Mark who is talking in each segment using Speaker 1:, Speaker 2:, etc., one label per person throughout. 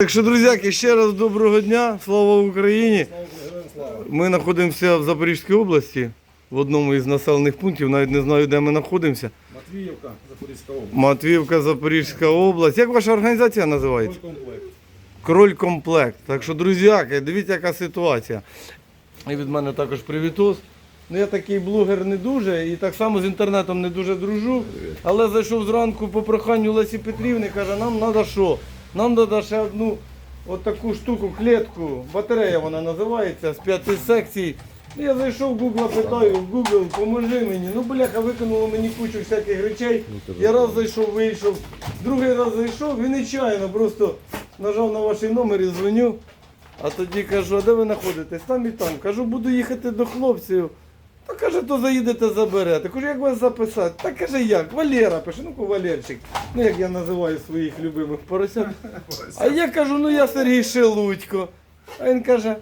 Speaker 1: Так що, друзяки, ще раз доброго дня, слава Україні. Ми знаходимося в Запорізькій області, в одному із населених пунктів, навіть не знаю, де ми знаходимося.
Speaker 2: Матвіївка, Запорізька область.
Speaker 1: Матвіївка, Запорізька область. Як ваша організація називається?
Speaker 2: Комплект.
Speaker 1: Кроль комплект. Так що, друзяки, дивіться, яка ситуація. І від мене також привітос. Ну, я такий блогер не дуже і так само з інтернетом не дуже дружу. Але зайшов зранку по проханню Лесі Петрівни, каже, нам треба що? Нам треба ще одну от таку штуку, клітку, батарея вона називається, з п'яти секцій. Ну, Я зайшов в Google, питаю, Google, поможи мені. Ну, бляха, викинуло мені кучу всяких речей. Я раз зайшов, вийшов, другий раз зайшов і нечайно просто нажав на ваш номер і дзвоню. А тоді кажу, а де ви знаходитесь? Там і там. Кажу, буду їхати до хлопців. Та каже, то заїдете заберете. Кажу, як вас записати? Та каже, як? Валера пише, ну Валерчик. Ну як я називаю своїх любимих поросят. А я кажу, ну я Сергій Шелудько. А він каже,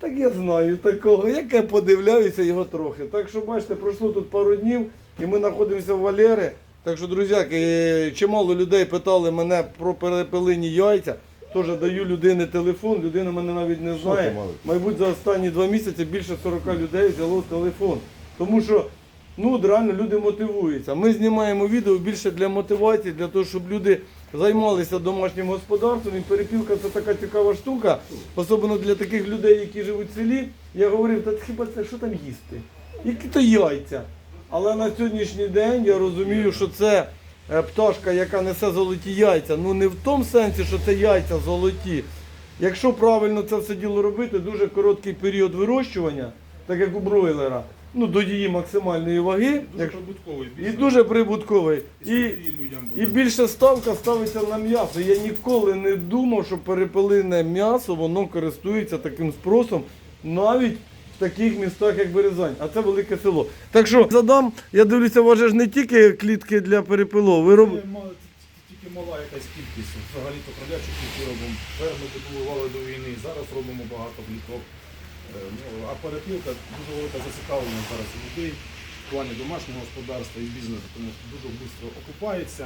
Speaker 1: так я знаю такого. Як я подивляюся його трохи. Так що бачите, пройшло тут пару днів і ми знаходимося в Валери. Так що, друзяки, чимало людей питали мене про перепелині яйця. Теж даю людині телефон, людина мене навіть не знає. Мабуть, за останні два місяці більше 40 людей взяло телефон. Тому що ну, реально люди мотивуються. Ми знімаємо відео більше для мотивації, для того, щоб люди займалися домашнім господарством. І перепілка це така цікава штука, особливо для таких людей, які живуть в селі. Я говорив, та хіба це що там їсти? Які то яйця? Але на сьогоднішній день я розумію, що це пташка, яка несе золоті яйця. Ну не в тому сенсі, що це яйця золоті. Якщо правильно це все діло робити, дуже короткий період вирощування, так як у бройлера, ну до її максимальної ваги,
Speaker 2: Дуже
Speaker 1: якщо-
Speaker 2: прибутковий
Speaker 1: і дуже прибутковий. І,
Speaker 2: І
Speaker 1: і більше ставка ставиться на м'ясо. Я ніколи не думав, що перепелине м'ясо воно користується таким спросом навіть в таких містах, як Березань, а це велике село. Так що задам, я дивлюся, у вас же ж не тільки клітки для перепилов, ви роб...
Speaker 2: Це Тільки мала якась кількість. Взагалі то кролячих клітки робимо. Ферми добували до війни. Зараз робимо багато кліток. Е, ну, А перепілка дуже велика зацікавленість зараз у людей в плані домашнього господарства і бізнесу, тому що дуже швидко окупається.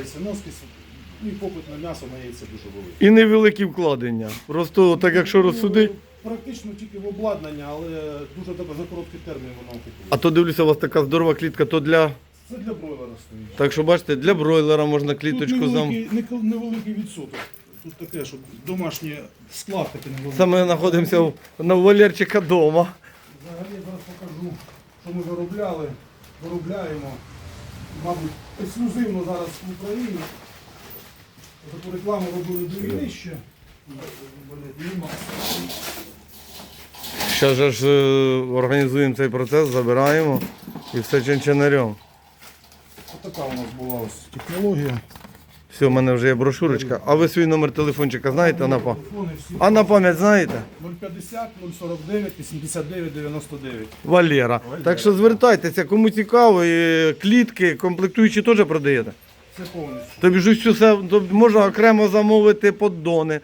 Speaker 2: Яйценоскість ну, і попит на м'ясо на яйця дуже великий.
Speaker 1: і невеликі вкладення. Просто так, якщо.
Speaker 2: Ну, Практично тільки в обладнання, але дуже добре за короткий термін воно окупує.
Speaker 1: А то дивлюся, у вас така здорова клітка, то для.
Speaker 2: Це для бройлера стоїть.
Speaker 1: Так що бачите, для бройлера можна кліточку
Speaker 2: Тут
Speaker 1: зам.
Speaker 2: невеликий, не- невеликий відсоток. Тут таке, щоб домашній склад такий невеликий.
Speaker 1: Саме знаходимося в- на Валерчика вдома.
Speaker 2: Взагалі я зараз покажу, що ми виробляли, виробляємо, мабуть, ексклюзивно зараз в Україні. Таку рекламу робили до війни ще.
Speaker 1: Зараз ж е, організуємо цей процес, забираємо і все чинчинарем.
Speaker 2: Отака у нас була ось технологія.
Speaker 1: Все, в мене вже є брошурочка. А ви свій номер телефончика знаєте на пам'ять? А на пам'ять знаєте?
Speaker 2: 050 049 89 99.
Speaker 1: Валера. Так що звертайтеся, кому цікаво, і клітки, комплектуючі теж продаєте.
Speaker 2: Це повністю.
Speaker 1: Тобі ж все тобто можна окремо замовити поддони.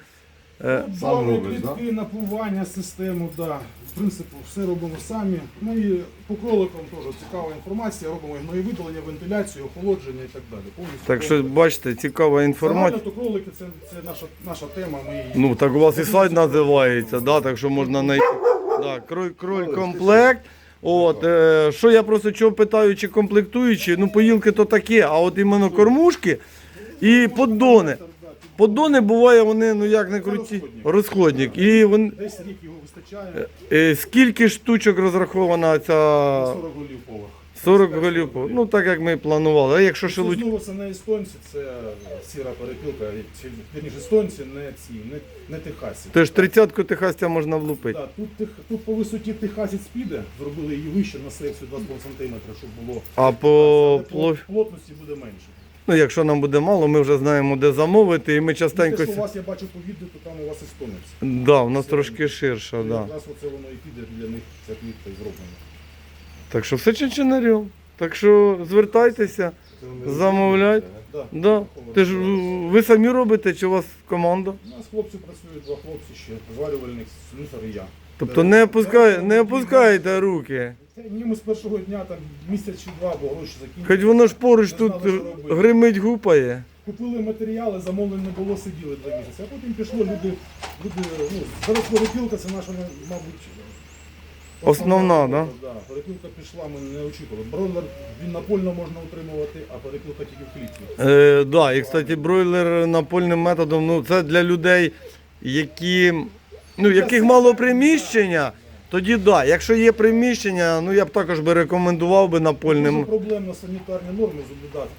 Speaker 1: Е,
Speaker 2: Сам клітки, напування, систему, да. В принципі, все робимо самі. Ну і по кроликам теж цікава інформація. Робимо і видалення, вентиляцію, охолодження і так далі. Повністю.
Speaker 1: Так що бачите, цікава інформація.
Speaker 2: То кролики це, це наша, наша тема. Ми її
Speaker 1: Ну, так у вас і сайт називається, да, так що можна знайти. Да, кроль, кроль комплект. От, е, що я просто чого питаю, чи комплектуючі, ну поїлки то таке, а от іменно кормушки і поддони. Поддони буває, вони ну як не круті, розходник. І вони,
Speaker 2: десь рік його вистачає.
Speaker 1: е, скільки штучок розрахована ця
Speaker 2: 40 голів поверх.
Speaker 1: 40 голів? Ну так як ми і планували. А якщо
Speaker 2: Це
Speaker 1: шелудь.
Speaker 2: знову це не естонці, це сіра перепілка. Чи, вірніше, естонці, не ці, не, не техасці.
Speaker 1: Тож тридцятку техастя можна влупити.
Speaker 2: Да, тут, тих- тут по висоті техасець піде, зробили її вище на секцію 2,5 см, щоб було.
Speaker 1: А по
Speaker 2: Але плотності буде менше.
Speaker 1: ну, якщо нам буде мало, ми вже знаємо, де замовити, і ми
Speaker 2: Те,
Speaker 1: частенько.
Speaker 2: що у вас я бачу по відео, то там у вас естонець.
Speaker 1: Да, у нас трошки ширша, да.
Speaker 2: Якраз оце воно і піде для них ця клітка і зроблена.
Speaker 1: Так що все чинчинарем. Так що звертайтеся, замовляйте.
Speaker 2: Да.
Speaker 1: Да. Ти ж ви самі робите, чи у вас команда?
Speaker 2: У нас хлопці працюють, два хлопці ще, зварювальник, слюсар і я.
Speaker 1: Тобто не опускай, не опускайте руки.
Speaker 2: Та ні, ми з першого дня там місяць чи два, бо гроші закінчили.
Speaker 1: Хоч воно ж поруч
Speaker 2: Не
Speaker 1: тут
Speaker 2: знали, що робити.
Speaker 1: гримить гупає.
Speaker 2: Купили матеріали, замовлень не було, сиділи два місяці. А потім пішло люди, люди ну, зараз перепілка це наша, мабуть,
Speaker 1: Основна, да?
Speaker 2: Да, перепілка пішла, ми не очікували. Бройлер він напольно можна утримувати, а перепілка тільки в клітці.
Speaker 1: Е, да, і кстати, бройлер напольним методом, ну це для людей, які, ну, яких мало приміщення, тоді да. Якщо є приміщення, ну я б також би рекомендував би
Speaker 2: Дуже
Speaker 1: напольним.
Speaker 2: проблемно санітарні норми соблюдати.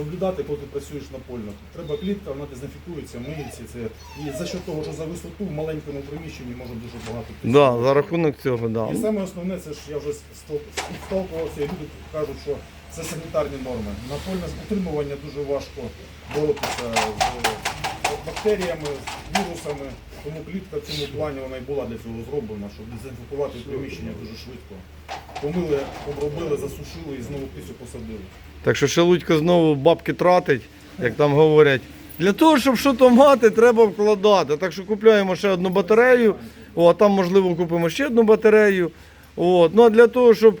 Speaker 2: Соблюдати, коли ти працюєш напольно. Треба клітка, вона дезінфікується, миється. Це. І за що того, що за висоту в маленькому приміщенні може дуже багато птиць.
Speaker 1: Да, за рахунок цього, да.
Speaker 2: І саме основне, це ж я вже сталкувався, і люди кажуть, що це санітарні норми. Напольне утримування дуже важко боротися з бактеріями, з вірусами. Тому клітка в цьому плані вона і була для цього зроблена, щоб дезінфікувати приміщення дуже швидко. Помили, обробили, засушили і знову пісю посадили.
Speaker 1: Так що Шелудько знову бабки тратить, як там говорять. Для того, щоб щось мати, треба вкладати. Так що купляємо ще одну батарею, о, а там, можливо, купимо ще одну батарею. От. Ну а для того, щоб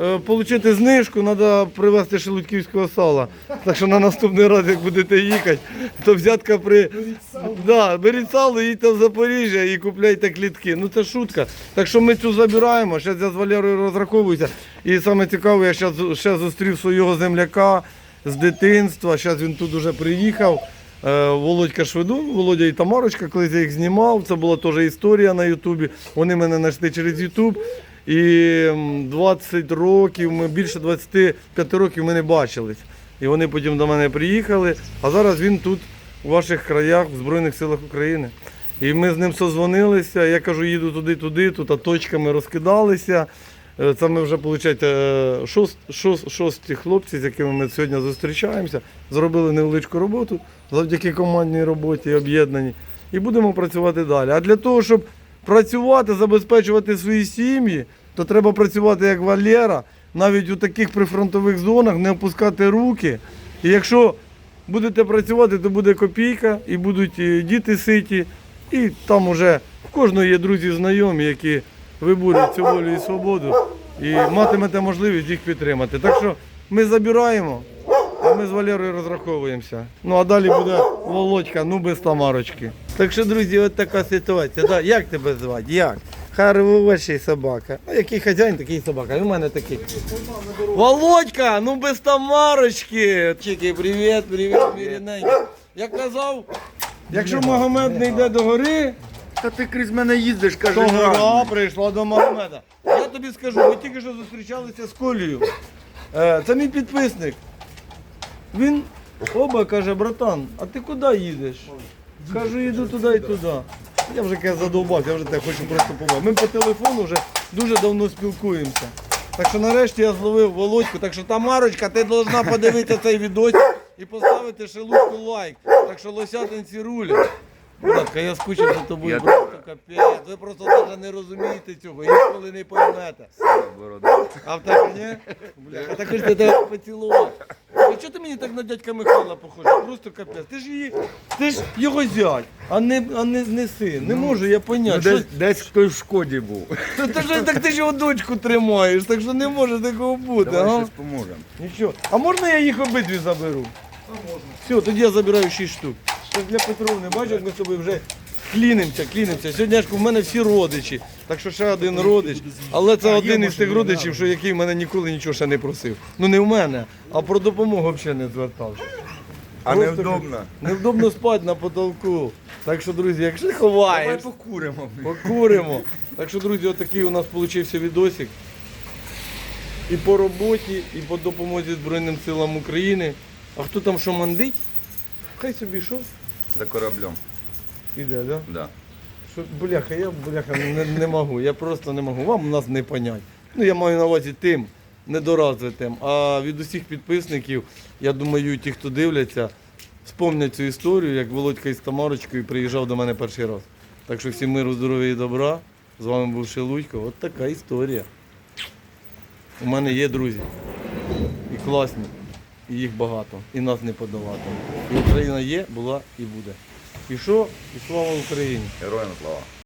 Speaker 1: отримати знижку, треба привезти шелудьківського сала. Так що на наступний раз, як будете їхати, то взятка при.
Speaker 2: Беріть сало.
Speaker 1: Да, беріть сало, їдьте в Запоріжжя і купляйте клітки. Ну це шутка. Так що ми цю забираємо. Зараз я з Валерою розраховуюся. І саме цікаве, я ще зустрів свого земляка з дитинства. Зараз він тут уже приїхав. Е, Володька Шведун, Володя і Тамарочка, колись я їх знімав. Це була теж історія на Ютубі. Вони мене знайшли через Ютуб. І м, 20 років, ми більше 25 років ми не бачились. І вони потім до мене приїхали. А зараз він тут у ваших краях, в Збройних силах України. І ми з ним созвонилися. Я кажу, їду туди, туди, тут а точками розкидалися. Е, Це ми вже, виходить, е, шост, шост, шості хлопці, з якими ми сьогодні зустрічаємося. Зробили невеличку роботу завдяки командній роботі, об'єднаній. І будемо працювати далі. А для того, щоб працювати, забезпечувати свої сім'ї, то треба працювати як Валера, навіть у таких прифронтових зонах, не опускати руки. І якщо будете працювати, то буде копійка, і будуть діти ситі, і там уже в кожного є друзі знайомі, які виборють цю волю і свободу, і матимете можливість їх підтримати. Так що ми забираємо, а ми з Валерою розраховуємося. Ну а далі буде Володька, ну без Тамарочки. Так що, друзі, от така ситуація. Да, як тебе звати? Як? Хороший собака. А який хазяїн, такий і собака. І в мене такий. Володька, ну без Тамарочки. Чики, привіт, привіт, віріненький. Я казав, якщо Магомед не йде до гори,
Speaker 3: Та ти крізь мене їздиш,
Speaker 1: то
Speaker 3: каже.
Speaker 1: гора прийшла до Магомеда. Я тобі скажу, ми тільки що зустрічалися з Колею. Е, Це мій підписник. Він оба каже, братан, а ти куди їдеш? Кажу, їду туди і туди. Я вже каже, задовбався, я вже тебе хочу просто побачити. Ми по телефону вже дуже давно спілкуємося. Так що нарешті я зловив Володьку. Так що Тамарочка, ти повинна подивитися цей відосик і поставити шелудку лайк. Так що лосятинці рулять. Братка, я скучив за тобою,
Speaker 3: Я
Speaker 1: просто капець. Ви просто навіть не розумієте цього, і ніколи не поймете. А в тебе ні? Бляха, так ж тебе поцілувати. Чого ти мені так на дядька Михайла похожий? Просто капець. Ти ж її, ти ж його зять, а не, а не, не син. Не можу я
Speaker 3: Ну,
Speaker 1: поняти.
Speaker 3: десь,
Speaker 1: Що-
Speaker 3: десь хтось в шкоді був.
Speaker 1: Та ти ж так ти ж його дочку тримаєш, так що не може такого бути,
Speaker 3: Давай
Speaker 1: а?
Speaker 3: щось поможемо.
Speaker 1: Нічого. А можна я їх обидві заберу? А можна. Все, тоді я забираю 6 штук. Це для Петровни, бачиш, як ми з тобою вже клінимося, клінимося. Сьогодні ж в мене всі родичі, так що ще один родич. Але це один із тих родичів, що який мене ніколи нічого ще не просив. Ну не в мене, а про допомогу взагалі не звертався.
Speaker 3: А
Speaker 1: Просто
Speaker 3: невдобно.
Speaker 1: Невдобно спати на потолку. Так що, друзі, якщо
Speaker 3: Давай
Speaker 1: ховаєш,
Speaker 3: покуримо.
Speaker 1: покуримо. Так що, друзі, отакий у нас вийшов відосик. І по роботі, і по допомозі Збройним силам України. А хто там що мандить? Хай собі що?
Speaker 3: За кораблем.
Speaker 1: Іде, да?
Speaker 3: Да.
Speaker 1: Що, бляха, я бляха не, не можу. Я просто не можу. Вам нас не понять. Ну я маю на увазі тим недоразвитим. А від усіх підписників, я думаю, ті, хто дивляться, спомнять цю історію, як Володька із Тамарочкою приїжджав до мене перший раз. Так що всім миру, здоров'я і добра. З вами був Шелудько. От така історія. У мене є друзі. І класні. І їх багато. І нас не подолати. І Україна є, була і буде. Що? І слава Україні!
Speaker 3: Героям слава.